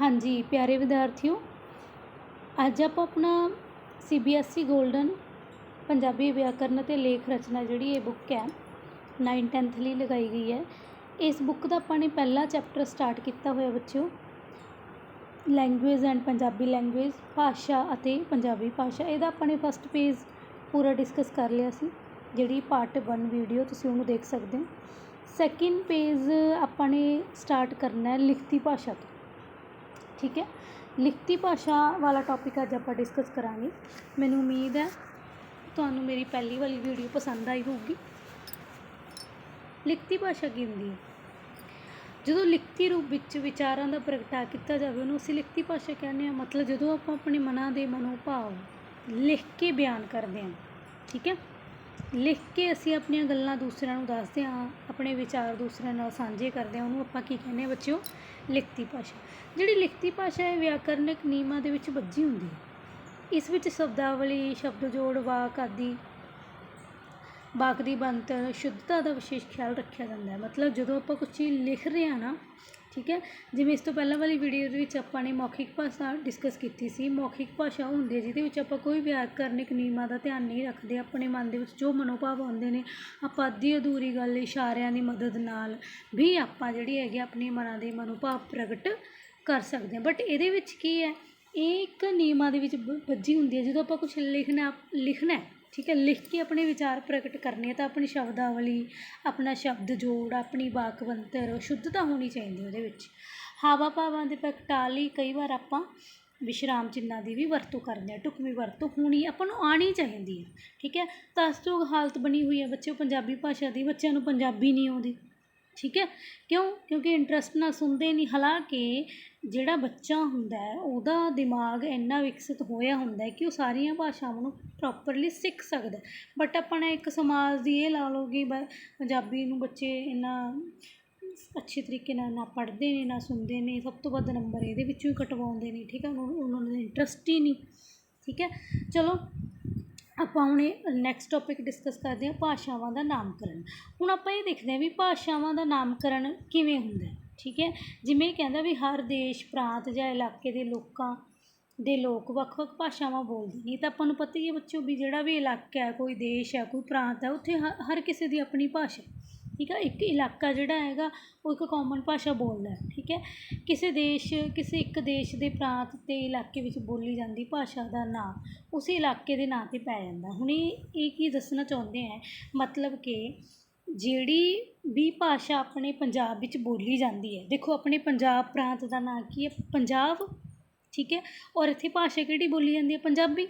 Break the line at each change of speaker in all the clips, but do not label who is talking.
ਹਾਂਜੀ, ਪਿਆਰੇ ਵਿਦਿਆਰਥੀਓ, ਅੱਜ ਆਪਾਂ ਆਪਣਾ C B S E golden Punjabi ਵਿਆਕਰਨ ਅਤੇ ਲੇਖ ਰਚਨਾ ਜਿਹੜੀ ਇਹ ਬੁੱਕ ਹੈ ਨਾਈਨ ਟੈਂਥ ਲਈ ਲਗਾਈ ਗਈ ਹੈ। ਇਸ ਬੁੱਕ ਦਾ ਆਪਾਂ ਨੇ ਪਹਿਲਾ ਚੈਪਟਰ ਸਟਾਰਟ ਕੀਤਾ ਹੋਇਆ ਬੱਚਿਓ ਲੈਂਗੁਏਜ ਐਂਡ ਪੰਜਾਬੀ ਲੈਂਗੁਏਜ ਭਾਸ਼ਾ ਅਤੇ ਪੰਜਾਬੀ ਭਾਸ਼ਾ। ਇਹਦਾ ਆਪਾਂ ਨੇ ਫਸਟ ਪੇਜ ਪੂਰਾ ਡਿਸਕਸ ਕਰ ਲਿਆ ਸੀ, ਜਿਹੜੀ ਪਾਰਟ 1 ਵੀਡੀਓ ਤੁਸੀਂ ਉਹਨੂੰ ਦੇਖ ਸਕਦੇ ਹੋ। ਸੈਕਿੰਡ ਪੇਜ ਆਪਾਂ ਨੇ ਸਟਾਰਟ ਕਰਨਾ ਹੈ ਲਿਖਤੀ ਭਾਸ਼ਾ ਤੋਂ। ਠੀਕ ਹੈ? ਲਿਖਤੀ ਭਾਸ਼ਾ ਵਾਲਾ ਟੋਪਿਕ ਅੱਜ ਆਪਾਂ ਡਿਸਕਸ ਕਰਾਂਗੇ। ਮੈਨੂੰ ਉਮੀਦ ਹੈ ਤੁਹਾਨੂੰ ਮੇਰੀ ਪਹਿਲੀ ਵਾਲੀ ਵੀਡੀਓ ਪਸੰਦ ਆਈ ਹੋਊਗੀ। ਲਿਖਤੀ ਭਾਸ਼ਾ ਕੀ ਹੁੰਦੀ ਹੈ? ਜਦੋਂ ਲਿਖਤੀ ਰੂਪ ਵਿੱਚ ਵਿਚਾਰਾਂ ਦਾ ਪ੍ਰਗਟਾ ਕੀਤਾ ਜਾਵੇ, ਉਹਨੂੰ ਅਸੀਂ ਲਿਖਤੀ ਭਾਸ਼ਾ ਕਹਿੰਦੇ ਹਾਂ। ਮਤਲਬ ਜਦੋਂ ਆਪਾਂ ਆਪਣੇ ਮਨਾਂ ਦੇ ਮਨੋਭਾਵ ਲਿਖ ਕੇ ਬਿਆਨ ਕਰਦੇ ਹਾਂ, ਠੀਕ ਹੈ? ਲਿਖ ਕੇ ਅਸੀਂ ਆਪਣੀਆਂ ਗੱਲਾਂ ਦੂਸਰਿਆਂ ਨੂੰ ਦੱਸਦੇ ਹਾਂ ਆਪਣੇ ਵਿਚਾਰ ਦੂਸਰਿਆਂ ਨਾਲ ਸਾਂਝੇ ਕਰਦੇ ਹਾਂ, ਉਹਨੂੰ ਆਪਾਂ ਕੀ ਕਹਿੰਦੇ ਹਾਂ ਬੱਚਿਓ? ਲਿਖਤੀ ਭਾਸ਼ਾ। ਜਿਹੜੀ ਲਿਖਤੀ ਭਾਸ਼ਾ ਹੈ, ਵਿਆਕਰਨਿਕ ਨਿਯਮਾਂ ਦੇ ਵਿੱਚ ਬੱਝੀ ਹੁੰਦੀ ਹੈ। ਇਸ ਵਿੱਚ ਸ਼ਬਦਾਵਲੀ ਸ਼ਬਦ ਜੋੜ ਵਾਕ ਆਦਿ, ਵਾਕ ਦੀ ਬਣਤਰ, ਸ਼ੁੱਧਤਾ ਦਾ ਵਿਸ਼ੇਸ਼ ਖਿਆਲ ਰੱਖਿਆ ਜਾਂਦਾ ਹੈ। ਮਤਲਬ ਜਦੋਂ ਆਪਾਂ ਕੁਝ ਚੀਜ਼ ਲਿਖ ਰਹੇ ਹਾਂ ਨਾ ਠੀਕ ਹੈ? ਜਿਵੇਂ ਇਸ ਤੋਂ ਪਹਿਲਾਂ ਵਾਲੀ ਵੀਡੀਓ ਦੇ ਵਿੱਚ ਆਪਾਂ ਨੇ ਮੌਖਿਕ ਭਾਸ਼ਾ ਡਿਸਕਸ ਕੀਤੀ ਸੀ। ਮੌਖਿਕ ਭਾਸ਼ਾ ਉਹ ਹੁੰਦੀ ਹੈ, ਜਿਹਦੇ ਵਿੱਚ ਆਪਾਂ ਕੋਈ ਵਿਆਕਰਨਿਕ ਨਿਯਮਾਂ ਦਾ ਧਿਆਨ ਨਹੀਂ ਰੱਖਦੇ। ਆਪਣੇ ਮਨ ਦੇ ਵਿੱਚ ਜੋ ਮਨੋਭਾਵ ਆਉਂਦੇ ਨੇ, ਆਪਾਂ ਅੱਧੀ ਅਧੂਰੀ ਗੱਲ ਇਸ਼ਾਰਿਆਂ ਦੀ ਮਦਦ ਨਾਲ ਵੀ ਆਪਾਂ ਜਿਹੜੀ ਹੈਗੀ ਆਪਣੇ ਮਨਾਂ ਦੇ ਮਨੋਭਾਵ ਪ੍ਰਗਟ ਕਰ ਸਕਦੇ ਹਾਂ। ਬਟ ਇਹਦੇ ਵਿੱਚ ਕੀ ਹੈ? ਇਹ ਇੱਕ ਨਿਯਮਾਂ ਦੇ ਵਿੱਚ ਬ- ਬੱਝੀ ਹੁੰਦੀ ਹੈ। ਜਦੋਂ ਆਪਾਂ ਕੁਝ ਲਿਖਣਾ ਲਿਖਣਾ ਠੀਕ ਹੈ, ਲਿਖ ਕੇ ਆਪਣੇ ਵਿਚਾਰ ਪ੍ਰਗਟ ਕਰਨੇ ਤਾਂ ਆਪਣੀ ਸ਼ਬਦਾਵਲੀ, ਆਪਣਾ ਸ਼ਬਦ ਜੋੜ, ਆਪਣੀ ਵਾਕ ਬਣਤਰ ਸ਼ੁੱਧਤਾ ਹੋਣੀ ਚਾਹੀਦੀ ਉਹਦੇ ਵਿੱਚ। ਹਾਵਾ ਭਾਵਾਂ ਦੇ ਪ੍ਰਗਟਾਅ ਲਈ ਕਈ ਵਾਰ ਆਪਾਂ ਵਿਸ਼ਰਾਮ ਚਿੰਨ੍ਹਾਂ ਦੀ ਵੀ ਵਰਤੋਂ ਕਰਦੇ ਹਾਂ ਢੁਕਵੀਂ ਵਰਤੋਂ ਹੋਣੀ ਆਪਾਂ ਨੂੰ ਆਣੀ ਚਾਹੀਦੀ ਹੈ। ਠੀਕ ਹੈ ਤਸਯੋਗ ਹਾਲਤ ਬਣੀ ਹੋਈ ਹੈ ਬੱਚੇ ਪੰਜਾਬੀ ਭਾਸ਼ਾ ਦੀ, ਬੱਚਿਆਂ ਨੂੰ ਪੰਜਾਬੀ ਨਹੀਂ ਆਉਂਦੀ। ਠੀਕ ਹੈ? ਕਿਉਂ? ਕਿਉਂਕਿ ਇੰਟਰਸਟ ਨਾਲ ਸੁਣਦੇ ਨਹੀਂ। ਹਾਲਾਂਕਿ ਜਿਹੜਾ ਬੱਚਾ ਹੁੰਦਾ ਹੈ, ਉਹਦਾ ਦਿਮਾਗ ਇੰਨਾ ਵਿਕਸਿਤ ਹੋਇਆ ਹੁੰਦਾ ਕਿ ਉਹ ਸਾਰੀਆਂ ਭਾਸ਼ਾਵਾਂ ਨੂੰ ਪ੍ਰੋਪਰਲੀ ਸਿੱਖ ਸਕਦਾ ਬਟ ਆਪਣਾ ਇੱਕ ਸਮਾਜ ਦੀ ਇਹ ਲਾ ਲਓ ਕਿ ਬ- ਪੰਜਾਬੀ ਨੂੰ ਬੱਚੇ ਇੰਨਾ ਅੱਛੇ ਤਰੀਕੇ ਨਾਲ ਨਾ ਪੜ੍ਹਦੇ ਨੇ, ਨਾ ਸੁਣਦੇ ਨੇ, ਸਭ ਤੋਂ ਵੱਧ ਨੰਬਰ ਇਹਦੇ ਵਿੱਚੋਂ ਹੀ ਕਟਵਾਉਂਦੇ ਨੇ, ਠੀਕ ਹੈ? ਉਹਨਾਂ ਨੂੰ ਉਹਨਾਂ ਦਾ ਇੰਟਰਸਟ ਹੀ ਨਹੀਂ, ਠੀਕ ਹੈ? ਚਲੋ ਆਪਾਂ ਹੁਣ ਇਹ ਨੈਕਸਟ ਟੋਪਿਕ ਡਿਸਕਸ ਕਰਦੇ ਹਾਂ ਭਾਸ਼ਾਵਾਂ ਦਾ ਨਾਮਕਰਨ। ਹੁਣ ਆਪਾਂ ਇਹ ਦੇਖਦੇ ਹਾਂ ਵੀ ਭਾਸ਼ਾਵਾਂ ਦਾ ਨਾਮਕਰਨ ਕਿਵੇਂ ਹੁੰਦਾ ਠੀਕ ਹੈ? ਜਿਵੇਂ ਇਹ ਕਹਿੰਦਾ ਵੀ ਹਰ ਦੇਸ਼, ਪ੍ਰਾਂਤ ਜਾਂ ਇਲਾਕੇ ਦੇ ਲੋਕਾਂ ਦੇ ਲੋਕ ਵੱਖ-ਵੱਖ ਭਾਸ਼ਾਵਾਂ ਬੋਲਦੇ ਨੇ। ਤਾਂ ਆਪਾਂ ਨੂੰ ਪਤਾ ਹੀ ਹੈ ਬੱਚਿਓ ਵੀ ਜਿਹੜਾ ਵੀ ਇਲਾਕਾ ਹੈ, ਕੋਈ ਦੇਸ਼ ਹੈ, ਕੋਈ ਪ੍ਰਾਂਤ ਹੈ, ਉੱਥੇ ਹ- ਹਰ ਕਿਸੇ ਦੀ ਆਪਣੀ ਭਾਸ਼ਾ। ਠੀਕ ਆ ਇੱਕ ਇਲਾਕਾ ਜਿਹੜਾ ਹੈਗਾ, ਉਹ ਇੱਕ ਕੋਮਨ ਭਾਸ਼ਾ ਬੋਲਦਾ ਠੀਕ ਹੈ? ਕਿਸੇ ਦੇਸ਼, ਕਿਸੇ ਇੱਕ ਦੇਸ਼ ਦੇ ਪ੍ਰਾਂਤ ਤੇ ਇਲਾਕੇ ਵਿੱਚ ਬੋਲੀ ਜਾਂਦੀ ਭਾਸ਼ਾ ਦਾ ਨਾਂ ਉਸੇ ਇਲਾਕੇ ਦੇ ਨਾਂ ਤੇ ਪੈ ਜਾਂਦਾ। ਹੁਣ ਇਹ ਇਹ ਕੀ ਦੱਸਣਾ ਚਾਹੁੰਦੇ ਹੈ? ਮਤਲਬ ਕਿ ਜਿਹੜੀ ਵੀ ਭਾਸ਼ਾ ਆਪਣੇ ਪੰਜਾਬ ਵਿੱਚ ਬੋਲੀ ਜਾਂਦੀ ਹੈ, ਦੇਖੋ ਆਪਣੇ ਪੰਜਾਬ ਪ੍ਰਾਂਤ ਦਾ ਨਾਂ ਕੀ ਹੈ? ਪੰਜਾਬ, ਠੀਕ ਹੈ? ਔਰ ਇੱਥੇ ਭਾਸ਼ਾ ਕਿਹੜੀ ਬੋਲੀ ਜਾਂਦੀ ਹੈ? ਪੰਜਾਬੀ।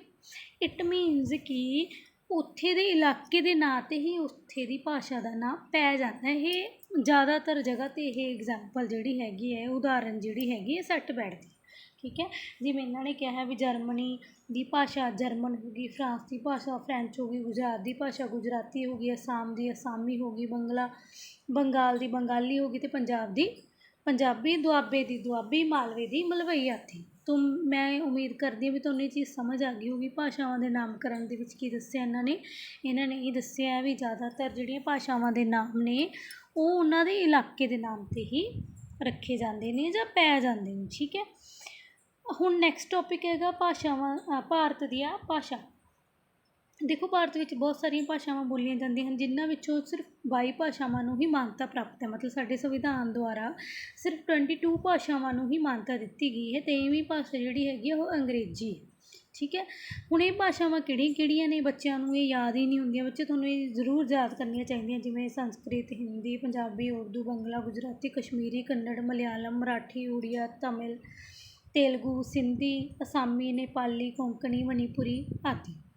ਇਟ ਮੀਨਸ ਕਿ ਉੱਥੇ ਦੇ ਇਲਾਕੇ ਦੇ ਨਾਂ ਤੇ ਹੀ ਉੱਥੇ ਦੀ ਭਾਸ਼ਾ ਦਾ ਨਾਂ ਪੈ ਜਾਂਦਾ ਇਹ ਜ਼ਿਆਦਾਤਰ ਜਗ੍ਹਾ ਤੇ ਇਹ ਇਗਜ਼ਾਮਪਲ ਜਿਹੜੀ ਹੈਗੀ ਹੈ, ਉਦਾਹਰਨ ਜਿਹੜੀ ਹੈਗੀ ਹੈ, ਸੈੱਟ ਬੈਠਦੀ ਹੈ। ਠੀਕ ਹੈ? ਜਿਵੇਂ ਇਹਨਾਂ ਨੇ ਕਿਹਾ ਵੀ ਜਰਮਨੀ ਦੀ ਭਾਸ਼ਾ ਜਰਮਨ ਹੋ ਗਈ, ਫਰਾਂਸ ਦੀ ਭਾਸ਼ਾ ਫ੍ਰੈਂਚ ਹੋ ਗਈ, ਗੁਜਰਾਤ ਦੀ ਭਾਸ਼ਾ ਗੁਜਰਾਤੀ ਹੋ ਗਈ, ਅਸਾਮ ਦੀ ਅਸਾਮੀ ਹੋ ਗਈ, ਬੰਗਲਾ, ਬੰਗਾਲ ਦੀ ਬੰਗਾਲੀ ਹੋ ਗਈ ਅਤੇ ਪੰਜਾਬ ਦੀ ਪੰਜਾਬੀ, ਦੁਆਬੇ ਦੀ ਦੁਆਬੀ, ਮਾਲਵੇ ਦੀ ਮਲਵਈ ਆਤੀ ਤੁਮ, ਮੈਂ ਉਮੀਦ ਕਰਦੀ ਹਾਂ ਵੀ ਤੁਹਾਨੂੰ ਇਹ ਚੀਜ਼ ਸਮਝ ਆ ਗਈ ਹੋਊਗੀ, ਭਾਸ਼ਾਵਾਂ ਦੇ ਨਾਮਕਰਨ ਦੇ ਵਿੱਚ ਕੀ ਦੱਸਿਆ ਇਹਨਾਂ ਨੇ। ਇਹਨਾਂ ਨੇ ਇਹ ਦੱਸਿਆ ਵੀ ਜ਼ਿਆਦਾਤਰ ਜਿਹੜੀਆਂ ਭਾਸ਼ਾਵਾਂ ਦੇ ਨਾਮ ਨੇ, ਉਹ ਉਹਨਾਂ ਦੇ ਇਲਾਕੇ ਦੇ ਨਾਮ ਤੇ ਹੀ ਰੱਖੇ ਜਾਂਦੇ ਨੇ ਜਾਂ ਪੈ ਜਾਂਦੇ ਨੇ, ਠੀਕ ਹੈ? ਹੁਣ ਨੈਕਸਟ ਟੌਪਿਕ ਹੈਗਾ ਭਾਸ਼ਾਵਾਂ ਭਾਰਤ ਦੀਆਂ ਭਾਸ਼ਾ। ਦੇਖੋ, ਭਾਰਤ ਵਿੱਚ ਬਹੁਤ ਸਾਰੀਆਂ ਭਾਸ਼ਾਵਾਂ ਬੋਲੀਆਂ ਜਾਂਦੀਆਂ ਹਨ, ਜਿਨ੍ਹਾਂ ਵਿੱਚੋਂ ਸਿਰਫ ਬਾਈ ਭਾਸ਼ਾਵਾਂ ਨੂੰ ਹੀ ਮਾਨਤਾ ਪ੍ਰਾਪਤ ਹੈ। ਮਤਲਬ ਸਾਡੇ ਸੰਵਿਧਾਨ ਦੁਆਰਾ ਸਿਰਫ 22 ਭਾਸ਼ਾਵਾਂ ਨੂੰ ਹੀ ਮਾਨਤਾ ਦਿੱਤੀ ਗਈ ਹੈ ਤੇਈਵੀਂ ਭਾਸ਼ਾ ਜਿਹੜੀ ਹੈਗੀ ਆ, ਉਹ ਅੰਗਰੇਜ਼ੀ ਹੈ। ਠੀਕ ਹੈ? ਹੁਣ ਇਹ ਭਾਸ਼ਾਵਾਂ ਕਿਹੜੀਆਂ ਕਿਹੜੀਆਂ ਨੇ? ਬੱਚਿਆਂ ਨੂੰ ਇਹ ਯਾਦ ਹੀ ਨਹੀਂ ਹੁੰਦੀਆਂ। ਬੱਚੇ ਤੁਹਾਨੂੰ ਇਹ ਜ਼ਰੂਰ ਯਾਦ ਕਰਨੀਆਂ ਚਾਹੀਦੀਆਂ, ਜਿਵੇਂ ਸੰਸਕ੍ਰਿਤ, ਹਿੰਦੀ, ਪੰਜਾਬੀ, ਉਰਦੂ, ਬੰਗਲਾ, ਗੁਜਰਾਤੀ, ਕਸ਼ਮੀਰੀ, ਕੰਨੜ, ਮਲਿਆਲਮ, ਮਰਾਠੀ, ਉੜੀਆ, ਤਮਿਲ, ਤੇਲਗੂ, ਸਿੰਧੀ, ਅਸਾਮੀ, ਨੇਪਾਲੀ, ਕੋਂਕਣੀ, ਮਣੀਪੁਰੀ ਆਦਿ।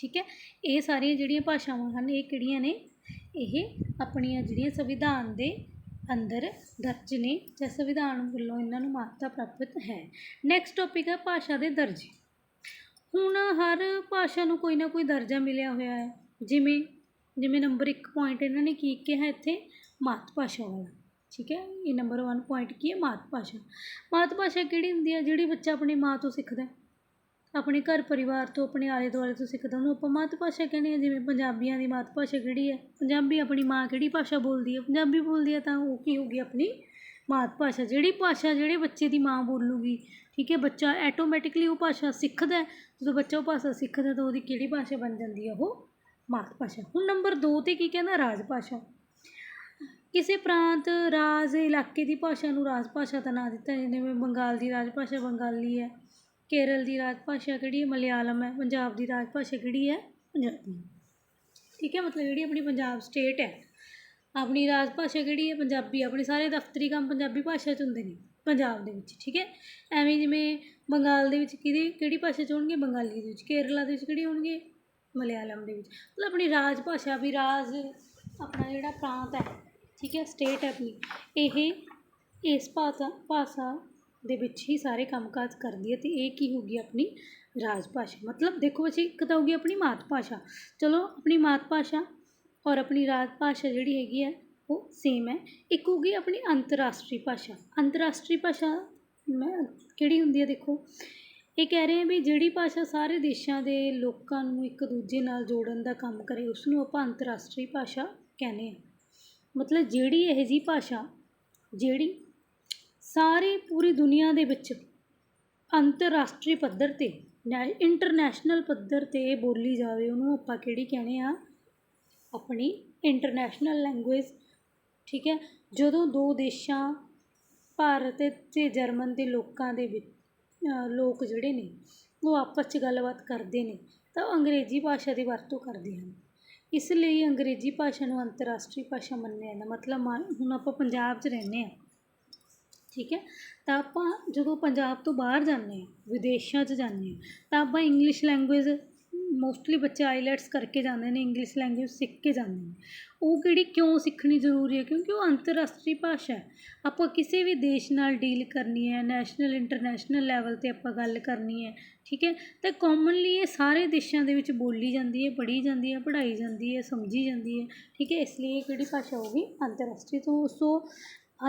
ਠੀਕ ਹੈ? ਇਹ ਸਾਰੀਆਂ ਜਿਹੜੀਆਂ ਭਾਸ਼ਾਵਾਂ ਹਨ, ਇਹ ਕਿਹੜੀਆਂ ਨੇ? ਇਹ ਆਪਣੀਆਂ ਜਿਹੜੀਆਂ ਸੰਵਿਧਾਨ ਦੇ ਅੰਦਰ ਦਰਜ ਨੇ ਜਾਂ ਸੰਵਿਧਾਨ ਵੱਲੋਂ ਇਹਨਾਂ ਨੂੰ ਮਾਨਤਾ ਪ੍ਰਾਪਤ ਹੈ। ਨੈਕਸਟ ਟੌਪਿਕ ਹੈ ਭਾਸ਼ਾ ਦੇ ਦਰਜੇ। ਹੁਣ ਹਰ ਭਾਸ਼ਾ ਨੂੰ ਕੋਈ ਨਾ ਕੋਈ ਦਰਜਾ ਮਿਲਿਆ ਹੋਇਆ ਹੈ। ਜਿਵੇਂ ਜਿਵੇਂ ਨੰਬਰ 1 ਪੁਆਇੰਟ ਇਹਨਾਂ ਨੇ ਕੀ ਕਿਹਾ ਇੱਥੇ? ਮਾਤ ਭਾਸ਼ਾ ਵਾਲਾ। ਠੀਕ ਹੈ? ਇਹ ਨੰਬਰ 1 ਪੁਆਇੰਟ ਕੀ ਹੈ? ਮਾਤ ਭਾਸ਼ਾ ਮਾਤ ਭਾਸ਼ਾ ਕਿਹੜੀ ਹੁੰਦੀ ਹੈ ਜਿਹੜੀ ਬੱਚਾ ਆਪਣੀ ਮਾਂ ਤੋਂ ਸਿੱਖਦਾ ਹੈ। ਆਪਣੇ ਘਰ ਪਰਿਵਾਰ ਤੋਂ, ਆਪਣੇ ਆਲੇ ਦੁਆਲੇ ਤੋਂ ਸਿੱਖਦਾ ਉਹਨੂੰ ਆਪਾਂ ਮਾਤ ਭਾਸ਼ਾ ਕਹਿੰਦੇ ਹਾਂ, ਜਿਵੇਂ ਪੰਜਾਬੀਆਂ ਦੀ ਮਾਤ ਭਾਸ਼ਾ ਕਿਹੜੀ ਹੈ? ਪੰਜਾਬੀ ਆਪਣੀ ਮਾਂ ਕਿਹੜੀ ਭਾਸ਼ਾ ਬੋਲਦੀ ਹੈ? ਪੰਜਾਬੀ ਬੋਲਦੀ ਹੈ ਤਾਂ ਉਹ ਕੀ ਹੋਊਗੀ ਆਪਣੀ ਮਾਤ ਭਾਸ਼ਾ, ਜਿਹੜੀ ਭਾਸ਼ਾ ਜਿਹੜੇ ਬੱਚੇ ਦੀ ਮਾਂ ਬੋਲੂਗੀ, ਠੀਕ ਹੈ, ਬੱਚਾ ਐਟੋਮੈਟਿਕਲੀ ਉਹ ਭਾਸ਼ਾ ਸਿੱਖਦਾ ਜਦੋਂ ਬੱਚਾ ਉਹ ਭਾਸ਼ਾ ਸਿੱਖਦਾ ਤਾਂ ਉਹਦੀ ਕਿਹੜੀ ਭਾਸ਼ਾ ਬਣ ਜਾਂਦੀ ਹੈ? ਉਹ ਮਾਤ ਭਾਸ਼ਾ। ਹੁਣ ਨੰਬਰ 2 ਤੇ ਕੀ ਕਹਿੰਦਾ? ਰਾਜ ਭਾਸ਼ਾ। ਕਿਸੇ ਪ੍ਰਾਂਤ, ਰਾਜ, ਇਲਾਕੇ ਦੀ ਭਾਸ਼ਾ ਨੂੰ ਰਾਜ ਭਾਸ਼ਾ ਦਾ ਨਾਂ ਦਿੱਤਾ, ਜਿਵੇਂ ਬੰਗਾਲ ਦੀ ਰਾਜ ਭਾਸ਼ਾ ਬੰਗਾਲੀ ਹੈ। ਕੇਰਲ ਦੀ ਰਾਜ ਭਾਸ਼ਾ ਕਿਹੜੀ ਹੈ? ਮਲਿਆਲਮ ਹੈ। ਪੰਜਾਬ ਦੀ ਰਾਜ ਭਾਸ਼ਾ ਕਿਹੜੀ ਹੈ? ਪੰਜਾਬੀ। ਠੀਕ ਹੈ? ਮਤਲਬ ਜਿਹੜੀ ਆਪਣੀ ਪੰਜਾਬ ਸਟੇਟ ਹੈ, ਆਪਣੀ ਰਾਜ ਭਾਸ਼ਾ ਕਿਹੜੀ ਹੈ? ਪੰਜਾਬੀ। ਆਪਣੇ ਸਾਰੇ ਦਫ਼ਤਰੀ ਕੰਮ ਪੰਜਾਬੀ ਭਾਸ਼ਾ 'ਚ ਹੁੰਦੇ ਨੇ, ਪੰਜਾਬ ਦੇ ਵਿੱਚ। ਠੀਕ ਹੈ? ਐਵੇਂ ਜਿਵੇਂ ਬੰਗਾਲ ਦੇ ਵਿੱਚ ਕਿਹਦੀ, ਕਿਹੜੀ ਭਾਸ਼ਾ 'ਚ ਹੋਣਗੇ? ਬੰਗਾਲੀ ਦੇ ਵਿੱਚ। ਕੇਰਲਾ ਦੇ ਵਿੱਚ ਕਿਹੜੀ ਹੋਣਗੇ? ਮਲਿਆਲਮ ਦੇ ਵਿੱਚ। ਮਤਲਬ ਆਪਣੀ ਰਾਜ ਭਾਸ਼ਾ ਵੀ ਰਾਜ ਆਪਣਾ ਜਿਹੜਾ ਪ੍ਰਾਂਤ ਹੈ, ਠੀਕ ਹੈ? ਸਟੇਟ ਹੈ ਆਪਣੀ। ਇਹ ਇਸ ਭਾਸ਼ਾ ਭਾਸ਼ਾ ਦੇ ਵਿੱਚ ਹੀ ਸਾਰੇ ਕੰਮਕਾਜ ਕਰਦੀ ਹੈ ਅਤੇ ਇਹ ਕੀ ਹੋਊਗੀ ਆਪਣੀ ਰਾਜ ਭਾਸ਼ਾ। ਮਤਲਬ ਦੇਖੋ ਅਸੀਂ ਇੱਕ ਤਾਂ ਹੋਊਗੀ ਆਪਣੀ ਮਾਤ ਭਾਸ਼ਾ। ਚਲੋ ਆਪਣੀ ਮਾਤ ਭਾਸ਼ਾ ਔਰ ਆਪਣੀ ਰਾਜ ਭਾਸ਼ਾ ਜਿਹੜੀ ਹੈਗੀ ਹੈ ਉਹ ਸੇਮ ਹੈ। ਇੱਕ ਹੋ ਗਈ ਆਪਣੀ ਅੰਤਰਰਾਸ਼ਟਰੀ ਭਾਸ਼ਾ। ਅੰਤਰਰਾਸ਼ਟਰੀ ਭਾਸ਼ਾ ਮੈਂ ਕਿਹੜੀ ਹੁੰਦੀ ਹੈ ਦੇਖੋ? ਇਹ ਕਹਿ ਰਹੇ ਆ ਵੀ ਜਿਹੜੀ ਭਾਸ਼ਾ ਸਾਰੇ ਦੇਸ਼ਾਂ ਦੇ ਲੋਕਾਂ ਨੂੰ ਇੱਕ ਦੂਜੇ ਨਾਲ ਜੋੜਨ ਦਾ ਕੰਮ ਕਰੇ ਉਸ ਨੂੰ ਆਪਾਂ ਅੰਤਰਰਾਸ਼ਟਰੀ ਭਾਸ਼ਾ ਕਹਿੰਦੇ ਹਾਂ। ਮਤਲਬ ਜਿਹੜੀ ਇਹ ਜੀ ਭਾਸ਼ਾ, ਜਿਹੜੀ ਸਾਰੇ ਪੂਰੀ ਦੁਨੀਆ ਦੇ ਵਿੱਚ ਅੰਤਰਰਾਸ਼ਟਰੀ ਪੱਧਰ 'ਤੇ, ਨੈ ਇੰਟਰਨੈਸ਼ਨਲ ਪੱਧਰ 'ਤੇ ਬੋਲੀ ਜਾਵੇ, ਉਹਨੂੰ ਆਪਾਂ ਕਿਹੜੀ ਕਹਿੰਦੇ ਆ? ਆਪਣੀ ਇੰਟਰਨੈਸ਼ਨਲ ਲੈਂਗੁਏਜ ਠੀਕ ਹੈ? ਜਦੋਂ ਦੋ ਦੇਸ਼ਾਂ, ਭਾਰਤ ਅਤੇ ਜਰਮਨ ਦੇ ਲੋਕਾਂ ਦੇ ਵਿੱਚ ਲੋਕ ਜਿਹੜੇ ਨੇ, ਉਹ ਆਪਸ 'ਚ ਗੱਲਬਾਤ ਕਰਦੇ ਨੇ, ਤਾਂ ਅੰਗਰੇਜ਼ੀ ਭਾਸ਼ਾ ਦੀ ਵਰਤੋਂ ਕਰਦੇ ਹਨ। ਇਸ ਲਈ ਅੰਗਰੇਜ਼ੀ ਭਾਸ਼ਾ ਨੂੰ ਅੰਤਰਰਾਸ਼ਟਰੀ ਭਾਸ਼ਾ ਮੰਨਿਆ ਜਾਂਦਾ। ਮਤਲਬ ਮੰਨ ਹੁਣ ਆਪਾਂ ਪੰਜਾਬ 'ਚ ਰਹਿੰਦੇ ਹਾਂ। ਠੀਕ ਹੈ? ਤਾਂ ਆਪਾਂ ਜਦੋਂ ਪੰਜਾਬ ਤੋਂ ਬਾਹਰ ਜਾਂਦੇ ਹਾਂ, ਵਿਦੇਸ਼ਾਂ 'ਚ ਜਾਂਦੇ ਹਾਂ, ਤਾਂ ਆਪਾਂ ਇੰਗਲਿਸ਼ ਲੈਂਗੁਏਜ ਮੋਸਟਲੀ ਬੱਚੇ ਆਈਲੈਟਸ ਕਰਕੇ ਜਾਂਦੇ ਨੇ ਇੰਗਲਿਸ਼ ਲੈਂਗੁਏਜ ਸਿੱਖ ਕੇ ਜਾਂਦੇ ਨੇ। ਉਹ ਕਿਹੜੀ ਕਿਉਂ ਸਿੱਖਣੀ ਜ਼ਰੂਰੀ ਹੈ? ਕਿਉਂਕਿ ਉਹ ਅੰਤਰਰਾਸ਼ਟਰੀ ਭਾਸ਼ਾ ਹੈ। ਆਪਾਂ ਕਿਸੇ ਵੀ ਦੇਸ਼ ਨਾਲ ਡੀਲ ਕਰਨੀ ਹੈ ਨੈਸ਼ਨਲ ਇੰਟਰਨੈਸ਼ਨਲ ਲੈਵਲ 'ਤੇ ਆਪਾਂ ਗੱਲ ਕਰਨੀ ਹੈ, ਠੀਕ ਹੈ? ਤਾਂ ਕਾਮਨਲੀ ਇਹ ਸਾਰੇ ਦੇਸ਼ਾਂ ਦੇ ਵਿੱਚ ਬੋਲੀ ਜਾਂਦੀ ਹੈ, ਪੜ੍ਹੀ ਜਾਂਦੀ ਹੈ, ਪੜ੍ਹਾਈ ਜਾਂਦੀ ਹੈ, ਸਮਝੀ ਜਾਂਦੀ ਹੈ, ਠੀਕ ਹੈ? ਇਸ ਲਈ ਇਹ ਕਿਹੜੀ ਭਾਸ਼ਾ ਹੋਊਗੀ? ਅੰਤਰਰਾਸ਼ਟਰੀ। ਤੋਂ, ਸੋ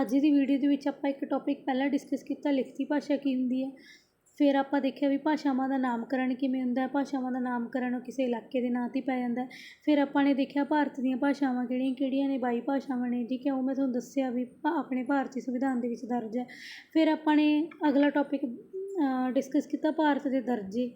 ਅੱਜ ਦੀ ਵੀਡੀਓ ਦੇ ਵਿੱਚ ਆਪਾਂ ਇੱਕ ਟੌਪਿਕ ਪਹਿਲਾਂ ਡਿਸਕਸ ਕੀਤਾ, ਲਿਖਤੀ ਭਾਸ਼ਾ ਕੀ ਹੁੰਦੀ ਹੈ? ਫਿਰ ਆਪਾਂ ਦੇਖਿਆ ਵੀ ਭਾਸ਼ਾਵਾਂ ਦਾ ਨਾਮਕਰਨ ਕਿਵੇਂ ਹੁੰਦਾ ਹੈ? ਭਾਸ਼ਾਵਾਂ ਦਾ ਨਾਮਕਰਨ ਕਿਸੇ ਇਲਾਕੇ ਦੇ ਨਾਂ 'ਤੇ ਪੈ ਜਾਂਦਾ ਫਿਰ ਆਪਾਂ ਨੇ ਦੇਖਿਆ ਭਾਰਤ ਦੀਆਂ ਭਾਸ਼ਾਵਾਂ ਕਿਹੜੀਆਂ ਕਿਹੜੀਆਂ ਨੇ? ਬਾਈ ਭਾਸ਼ਾਵਾਂ ਨੇ, ਠੀਕ ਹੈ, ਉਹ ਮੈਂ ਤੁਹਾਨੂੰ ਦੱਸਿਆ ਵੀ ਭਾ- ਆਪਣੇ ਭਾਰਤੀ ਸੰਵਿਧਾਨ ਦੇ ਵਿੱਚ ਦਰਜ ਹੈ। ਫਿਰ ਆਪਾਂ ਨੇ ਅਗਲਾ ਟੌਪਿਕ ਡਿਸਕਸ ਕੀਤਾ ਭਾਰਤ ਦੇ ਦਰਜੇ,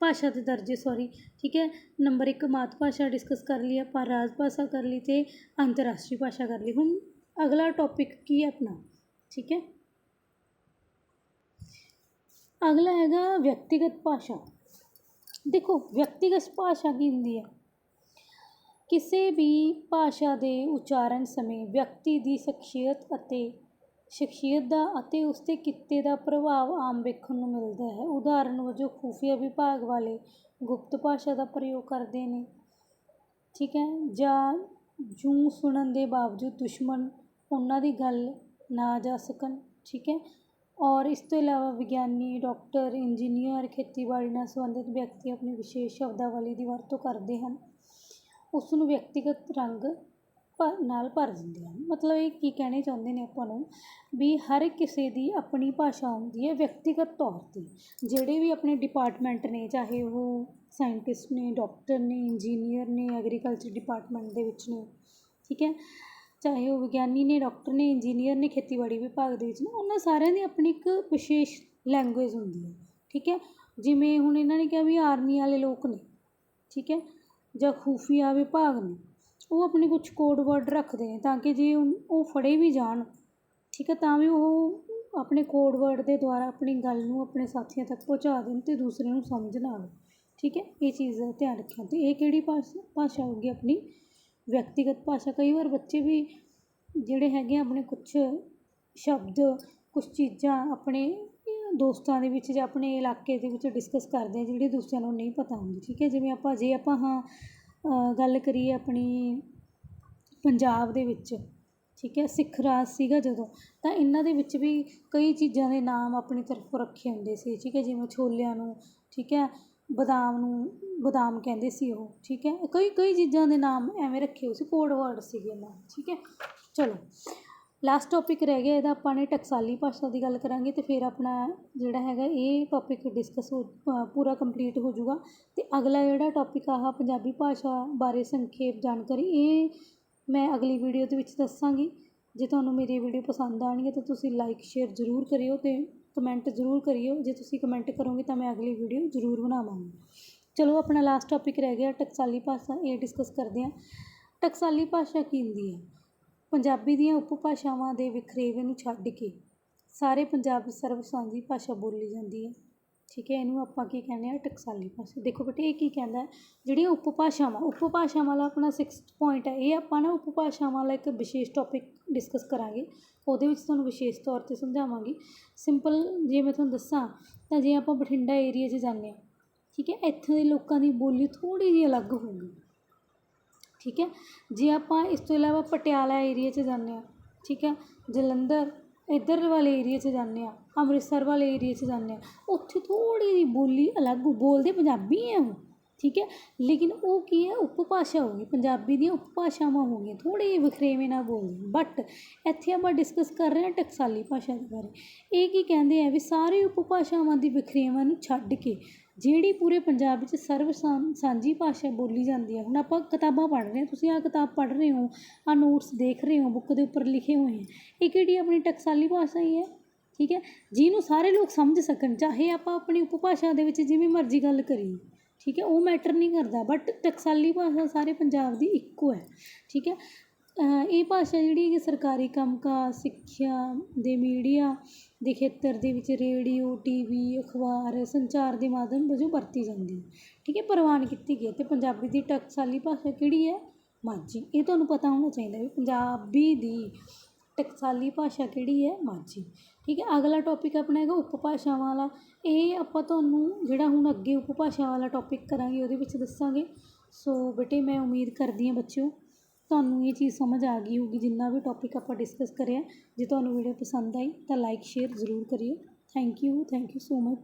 ਭਾਸ਼ਾ ਦੇ ਦਰਜੇ ਸੌਰੀ ਠੀਕ ਹੈ? ਨੰਬਰ ਇੱਕ ਮਾਤ ਭਾਸ਼ਾ ਡਿਸਕਸ ਕਰ ਲਈ ਆਪਾਂ, ਰਾਜ ਭਾਸ਼ਾ ਕਰ ਲਈ ਅਤੇ ਅੰਤਰਰਾਸ਼ਟਰੀ ਭਾਸ਼ਾ ਕਰ ਲਈ। ਹੁਣ ਅਗਲਾ ਟੌਪਿਕ ਕੀ ਹੈ ਆਪਣਾ? ਠੀਕ ਹੈ? ਅਗਲਾ ਹੈਗਾ ਵਿਅਕਤੀਗਤ ਭਾਸ਼ਾ। ਦੇਖੋ, ਵਿਅਕਤੀਗਤ ਭਾਸ਼ਾ ਕੀ ਹੁੰਦੀ ਹੈ? ਕਿਸੇ ਵੀ ਭਾਸ਼ਾ ਦੇ ਉਚਾਰਨ ਸਮੇਂ ਵਿਅਕਤੀ ਦੀ ਸ਼ਖਸੀਅਤ ਅਤੇ ਸ਼ਖਸੀਅਤ ਦਾ ਅਤੇ ਉਸਦੇ ਕਿੱਤੇ ਦਾ ਪ੍ਰਭਾਵ ਆਮ ਵੇਖਣ ਨੂੰ ਮਿਲਦਾ ਹੈ। ਉਦਾਹਰਨ ਵਜੋਂ, ਖੂਫੀਆ ਵਿਭਾਗ ਵਾਲੇ ਗੁਪਤ ਭਾਸ਼ਾ ਦਾ ਪ੍ਰਯੋਗ ਕਰਦੇ ਨੇ। ਠੀਕ ਹੈ? ਜਾਂ ਜੂੰ ਸੁਣਨ ਦੇ ਬਾਵਜੂਦ ਦੁਸ਼ਮਣ ਉਹਨਾਂ ਦੀ ਗੱਲ ਨਾ ਜਾ ਸਕਣ, ਠੀਕ ਹੈ? ਔਰ ਇਸ ਤੋਂ ਇਲਾਵਾ ਵਿਗਿਆਨੀ, ਡਾਕਟਰ, ਇੰਜੀਨੀਅਰ, ਖੇਤੀਬਾੜੀ ਨਾਲ ਸੰਬੰਧਿਤ ਵਿਅਕਤੀ ਆਪਣੀ ਵਿਸ਼ੇਸ਼ ਸ਼ਬਦਾਵਲੀ ਦੀ ਵਰਤੋਂ ਕਰਦੇ ਹਨ। ਉਸ ਨੂੰ ਵਿਅਕਤੀਗਤ ਰੰਗ ਭਰ, ਨਾਲ ਭਰ ਦਿੰਦੇ ਹਨ। ਮਤਲਬ ਇਹ ਕੀ ਕਹਿਣੇ ਚਾਹੁੰਦੇ ਨੇ ਆਪਾਂ ਨੂੰ? ਵੀ ਹਰ ਕਿਸੇ ਦੀ ਆਪਣੀ ਭਾਸ਼ਾ ਹੁੰਦੀ ਹੈ ਵਿਅਕਤੀਗਤ ਤੌਰ 'ਤੇ। ਜਿਹੜੇ ਵੀ ਆਪਣੇ ਡਿਪਾਰਟਮੈਂਟ ਨੇ, ਚਾਹੇ ਉਹ ਸਾਇੰਟਿਸਟ ਨੇ, ਡਾਕਟਰ ਨੇ ਇੰਜੀਨੀਅਰ ਨੇ ਐਗਰੀਕਲਚਰ ਡਿਪਾਰਟਮੈਂਟ ਦੇ ਵਿੱਚ ਨੇ, ਠੀਕ ਹੈ? ਚਾਹੇ ਉਹ ਵਿਗਿਆਨੀ ਨੇ, ਡਾਕਟਰ ਨੇ, ਇੰਜੀਨੀਅਰ ਨੇ, ਖੇਤੀਬਾੜੀ ਵਿਭਾਗ ਦੇ ਵਿੱਚ ਨੇ, ਉਹਨਾਂ ਸਾਰਿਆਂ ਦੀ ਆਪਣੀ ਇੱਕ ਵਿਸ਼ੇਸ਼ ਲੈਂਗੁਏਜ ਹੁੰਦੀ ਹੈ, ਠੀਕ ਹੈ? ਜਿਵੇਂ ਹੁਣ ਇਹਨਾਂ ਨੇ ਕਿਹਾ ਵੀ ਆਰਮੀ ਵਾਲੇ ਲੋਕ ਨੇ, ਠੀਕ ਹੈ? ਜਾਂ ਖੂਫੀਆ ਵਿਭਾਗ ਨੇ, ਉਹ ਆਪਣੇ ਕੁਝ ਕੋਡ ਵਰਡ ਰੱਖਦੇ ਨੇ ਤਾਂ ਕਿ ਜੇ ਉਹ ਫੜੇ ਵੀ ਜਾਣ, ਠੀਕ ਹੈ? ਤਾਂ ਵੀ ਉਹ ਆਪਣੇ ਕੋਡ ਵਰਡ ਦੇ ਦੁਆਰਾ ਆਪਣੀ ਗੱਲ ਨੂੰ ਆਪਣੇ ਸਾਥੀਆਂ ਤੱਕ ਪਹੁੰਚਾ ਦੇਣ ਅਤੇ ਦੂਸਰੇ ਨੂੰ ਸਮਝ ਨਾ ਆਵੇ, ਠੀਕ ਹੈ? ਇਹ ਚੀਜ਼ ਦਾ ਧਿਆਨ ਰੱਖਿਆ ਅਤੇ ਇਹ ਕਿਹੜੀ ਭਾਸ਼ਾ ਭਾਸ਼ਾ ਹੋਊਗੀ ਆਪਣੀ? ਵਿਅਕਤੀਗਤ ਭਾਸ਼ਾ, ਕਈ ਵਾਰ ਬੱਚੇ ਵੀ ਜਿਹੜੇ ਹੈਗੇ ਆ ਆਪਣੇ ਕੁਛ ਸ਼ਬਦ, ਕੁਛ ਚੀਜ਼ਾਂ ਆਪਣੇ ਦੋਸਤਾਂ ਦੇ ਵਿੱਚ ਜਾਂ ਆਪਣੇ ਇਲਾਕੇ ਦੇ ਵਿੱਚ ਡਿਸਕਸ ਕਰਦੇ ਆ, ਜਿਹੜੇ ਦੂਸਰਿਆਂ ਨੂੰ ਨਹੀਂ ਪਤਾ ਹੁੰਦੀ, ਠੀਕ ਹੈ? ਜਿਵੇਂ ਆਪਾਂ, ਜੇ ਆਪਾਂ ਹਾਂ ਗੱਲ ਕਰੀਏ ਆਪਣੀ ਪੰਜਾਬ ਦੇ ਵਿੱਚ, ਠੀਕ ਹੈ? ਸਿੱਖ ਰਾਜ ਸੀਗਾ ਜਦੋਂ, ਤਾਂ ਇਹਨਾਂ ਦੇ ਵਿੱਚ ਵੀ ਕਈ ਚੀਜ਼ਾਂ ਦੇ ਨਾਮ ਆਪਣੀ ਤਰਫੋਂ ਰੱਖੇ ਹੁੰਦੇ ਸੀ, ਠੀਕ ਹੈ? ਜਿਵੇਂ ਛੋਲਿਆਂ ਨੂੰ, ਠੀਕ ਹੈ? ਬਦਾਮ ਨੂੰ, ਬਦਾਮ ਕਹਿੰਦੇ ਸੀ ਉਹ, ਠੀਕ ਹੈ? ਕਈ ਕਈ ਚੀਜ਼ਾਂ ਦੇ ਨਾਮ ਐਵੇਂ ਰੱਖੇ ਹੋਏ ਸੀ ਕੋਡ ਵਰਡ ਸੀਗੇ ਇਹਨਾਂ, ਠੀਕ ਹੈ? ਚਲੋ ਲਾਸਟ ਟੌਪਿਕ ਰਹਿ ਗਿਆ ਇਹਦਾ, ਆਪਾਂ ਨੇ ਟਕਸਾਲੀ ਭਾਸ਼ਾ ਦੀ ਗੱਲ ਕਰਾਂਗੇ ਤੇ ਫਿਰ ਆਪਣਾ ਜਿਹੜਾ ਹੈਗਾ ਇਹ ਟੌਪਿਕ ਡਿਸਕਸ ਹੋ ਪੂਰਾ ਕੰਪਲੀਟ ਹੋ ਜਾਊਗਾ ਤੇ ਅਗਲਾ ਜਿਹੜਾ ਟੌਪਿਕ ਆਹ ਪੰਜਾਬੀ ਭਾਸ਼ਾ ਬਾਰੇ ਸੰਖੇਪ ਜਾਣਕਾਰੀ, ਇਹ ਮੈਂ ਅਗਲੀ ਵੀਡੀਓ ਦੇ ਵਿੱਚ ਦੱਸਾਂਗੀ। ਜੇ ਤੁਹਾਨੂੰ ਮੇਰੀ ਵੀਡੀਓ ਪਸੰਦ ਆਉਣਗੇ ਤਾਂ ਤੁਸੀਂ ਲਾਈਕ ਸ਼ੇਅਰ ਜ਼ਰੂਰ ਕਰਿਓ ਅਤੇ ਕਮੈਂਟ ਜ਼ਰੂਰ ਕਰਿਓ। ਜੇ ਤੁਸੀਂ ਕਮੈਂਟ ਕਰੋਗੇ ਤਾਂ ਮੈਂ ਅਗਲੀ ਵੀਡੀਓ ਜ਼ਰੂਰ ਬਣਾਵਾਂਗੀ। ਚਲੋ, ਆਪਣਾ ਲਾਸਟ ਟੌਪਿਕ ਰਹਿ ਗਿਆ, ਟਕਸਾਲੀ ਭਾਸ਼ਾ। ਇਹ ਡਿਸਕਸ ਕਰਦੇ ਹਾਂ। ਟਕਸਾਲੀ ਭਾਸ਼ਾ ਕੀ ਹੁੰਦੀ ਹੈ? ਪੰਜਾਬੀ ਦੀਆਂ ਉਪਭਾਸ਼ਾਵਾਂ ਦੇ ਵਿਖਰੇਵੇ ਨੂੰ ਛੱਡ ਕੇ ਸਾਰੇ ਪੰਜਾਬ ਵਿੱਚ ਸਰਵ-ਸਾਂਝੀ ਭਾਸ਼ਾ ਬੋਲੀ ਜਾਂਦੀ ਹੈ। ਠੀਕ ਹੈ, ਇਹਨੂੰ ਆਪਾਂ ਕੀ ਕਹਿੰਦੇ ਆ ਟਕਸਾਲੀ ਭਾਸ਼ਾ। ਦੇਖੋ ਬੇਟੇ, ਇਹ ਕੀ ਕਹਿੰਦਾ ਜਿਹੜੀਆਂ ਉਪਭਾਸ਼ਾਵਾਂ ਉਪਭਾਸ਼ਾਵਾਂ ਵਾਲਾ ਆਪਣਾ ਸਿਕਸਥ ਪੁਆਇੰਟ ਹੈ। ਇਹ ਆਪਾਂ ਨਾ ਉਪਭਾਸ਼ਾਵਾਂ ਵਾਲਾ ਇੱਕ ਵਿਸ਼ੇਸ਼ ਟੌਪਿਕ ਡਿਸਕਸ ਕਰਾਂਗੇ। ਉਹਦੇ ਵਿੱਚ ਤੁਹਾਨੂੰ ਵਿਸ਼ੇਸ਼ ਤੌਰ 'ਤੇ ਸਮਝਾਵਾਂਗੀ। ਸਿੰਪਲ ਜੇ ਮੈਂ ਤੁਹਾਨੂੰ ਦੱਸਾਂ, ਤਾਂ ਜੇ ਆਪਾਂ ਬਠਿੰਡਾ ਏਰੀਏ 'ਚ ਜਾਂਦੇ ਹਾਂ, ਠੀਕ ਹੈ, ਇੱਥੋਂ ਦੇ ਲੋਕਾਂ ਦੀ ਬੋਲੀ ਥੋੜ੍ਹੀ ਜਿਹੀ ਅਲੱਗ ਹੋਊਗੀ। ਠੀਕ ਹੈ, ਜੇ ਆਪਾਂ ਇਸ ਤੋਂ ਇਲਾਵਾ ਪਟਿਆਲਾ ਏਰੀਏ 'ਚ ਜਾਂਦੇ ਹਾਂ, ਠੀਕ ਹੈ, ਜਲੰਧਰ, ਇੱਧਰ ਵਾਲੇ ਏਰੀਏ 'ਚ ਜਾਂਦੇ ਹਾਂ, ਅੰਮ੍ਰਿਤਸਰ ਵਾਲੇ ਏਰੀਏ 'ਚ ਜਾਂਦੇ ਹਾਂ, ਉੱਥੇ ਥੋੜ੍ਹੀ ਜਿਹੀ ਬੋਲੀ ਅਲੱਗ ਬੋਲਦੇ ਪੰਜਾਬੀ ਹੈ ਉਹ। ਠੀਕ ਹੈ? ਲੇਕਿਨ ਉਹ ਕੀ ਹੈ? ਉਪਭਾਸ਼ਾ ਹੋ ਗਈ ਪੰਜਾਬੀ ਦੀਆਂ ਉਪਭਾਸ਼ਾਵਾਂ ਹੋ ਗਈਆਂ ਥੋੜ੍ਹੇ ਜਿਹੇ ਵਖਰੇਵੇਂ ਨਾਲ ਬੋਲਦੇ ਬਟ ਇੱਥੇ ਆਪਾਂ ਡਿਸਕਸ ਕਰ ਰਹੇ ਹਾਂ ਟਕਸਾਲੀ ਭਾਸ਼ਾ ਦੇ ਬਾਰੇ। ਇਹ ਕੀ ਕਹਿੰਦੇ ਆ ਵੀ ਸਾਰੇ ਉਪਭਾਸ਼ਾਵਾਂ ਦੀ ਵਖਰੇਵਾਂ ਨੂੰ ਛੱਡ ਕੇ ਜਿਹੜੀ ਪੂਰੇ ਪੰਜਾਬ ਵਿੱਚ ਸਰਵ ਸਾਂ- ਸਾਂਝੀ ਭਾਸ਼ਾ ਬੋਲੀ ਜਾਂਦੀ ਹੈ। ਹੁਣ ਆਪਾਂ ਕਿਤਾਬਾਂ ਪੜ੍ਹ ਰਹੇ ਹਾਂ। ਤੁਸੀਂ ਆਹ ਕਿਤਾਬ ਪੜ੍ਹ ਰਹੇ ਹੋ, ਆਹ ਨੋਟਸ ਦੇਖ ਰਹੇ ਹੋ ਬੁੱਕ ਦੇ ਉੱਪਰ ਲਿਖੇ ਹੋਏ ਹੈ ਇਹ ਕਿਹੜੀ ਆਪਣੀ ਟਕਸਾਲੀ ਭਾਸ਼ਾ ਹੀ ਹੈ? ਠੀਕ ਹੈ? ਜਿਹਨੂੰ ਸਾਰੇ ਲੋਕ ਸਮਝ ਸਕਣ, ਚਾਹੇ ਆਪਾਂ ਆਪਣੀ ਉਪਭਾਸ਼ਾ ਦੇ ਵਿੱਚ ਜਿਵੇਂ ਮਰਜ਼ੀ ਗੱਲ ਕਰੀਏ। ਠੀਕ ਹੈ, ਉਹ ਮੈਟਰ ਨਹੀਂ ਕਰਦਾ ਬਟ ਟਕਸਾਲੀ ਭਾਸ਼ਾ ਸਾਰੇ ਪੰਜਾਬ ਦੀ ਇੱਕੋ ਹੈ, ਠੀਕ ਹੈ। ਇਹ ਭਾਸ਼ਾ ਜਿਹੜੀ ਹੈ ਸਰਕਾਰੀ ਕੰਮਕਾਜ ਸਿੱਖਿਆ ਦੇ ਮੀਡੀਆ ਦੇ ਖੇਤਰ ਦੇ ਵਿੱਚ ਰੇਡੀਓ ਟੀ ਵੀ ਅਖਬਾਰ, ਸੰਚਾਰ ਦੇ ਮਾਧਿਅਮ ਵਜੋਂ ਵਰਤੀ ਜਾਂਦੀ ਹੈ, ਠੀਕ ਹੈ। ਪ੍ਰਵਾਨ ਕੀਤੀ ਗਈ ਹੈ ਅਤੇ ਪੰਜਾਬੀ ਦੀ ਟਕਸਾਲੀ ਭਾਸ਼ਾ ਕਿਹੜੀ ਹੈ? ਮਾਝੀ। ਇਹ ਤੁਹਾਨੂੰ ਪਤਾ ਹੋਣਾ ਚਾਹੀਦਾ ਵੀ ਪੰਜਾਬੀ ਦੀ ਟਕਸਾਲੀ ਭਾਸ਼ਾ ਕਿਹੜੀ ਹੈ? ਮਾਝੀ। ਠੀਕ ਹੈ, ਅਗਲਾ ਟੋਪਿਕ ਆਪਣਾ ਹੈਗਾ ਉਪਭਾਸ਼ਾਵਾਂ ਵਾਲਾ। ਇਹ ਆਪਾਂ ਤੁਹਾਨੂੰ ਜਿਹੜਾ ਹੁਣ ਅੱਗੇ ਉਪਭਾਸ਼ਾ ਵਾਲਾ ਟੋਪਿਕ ਕਰਾਂਗੇ, ਉਹਦੇ ਵਿੱਚ ਦੱਸਾਂਗੇ। ਸੋ ਬੇਟੇ, ਮੈਂ ਉਮੀਦ ਕਰਦੀ ਹਾਂ ਬੱਚਿਓ, ਤੁਹਾਨੂੰ ਇਹ ਚੀਜ਼ ਸਮਝ ਆ ਗਈ ਹੋਊਗੀ, ਜਿੰਨਾ ਵੀ ਟੋਪਿਕ ਆਪਾਂ ਡਿਸਕਸ ਕਰਿਆ। ਜੇ ਤੁਹਾਨੂੰ ਵੀਡੀਓ ਪਸੰਦ ਆਈ, ਤਾਂ ਲਾਈਕ ਸ਼ੇਅਰ ਜ਼ਰੂਰ ਕਰਿਓ। Thank you thank you so much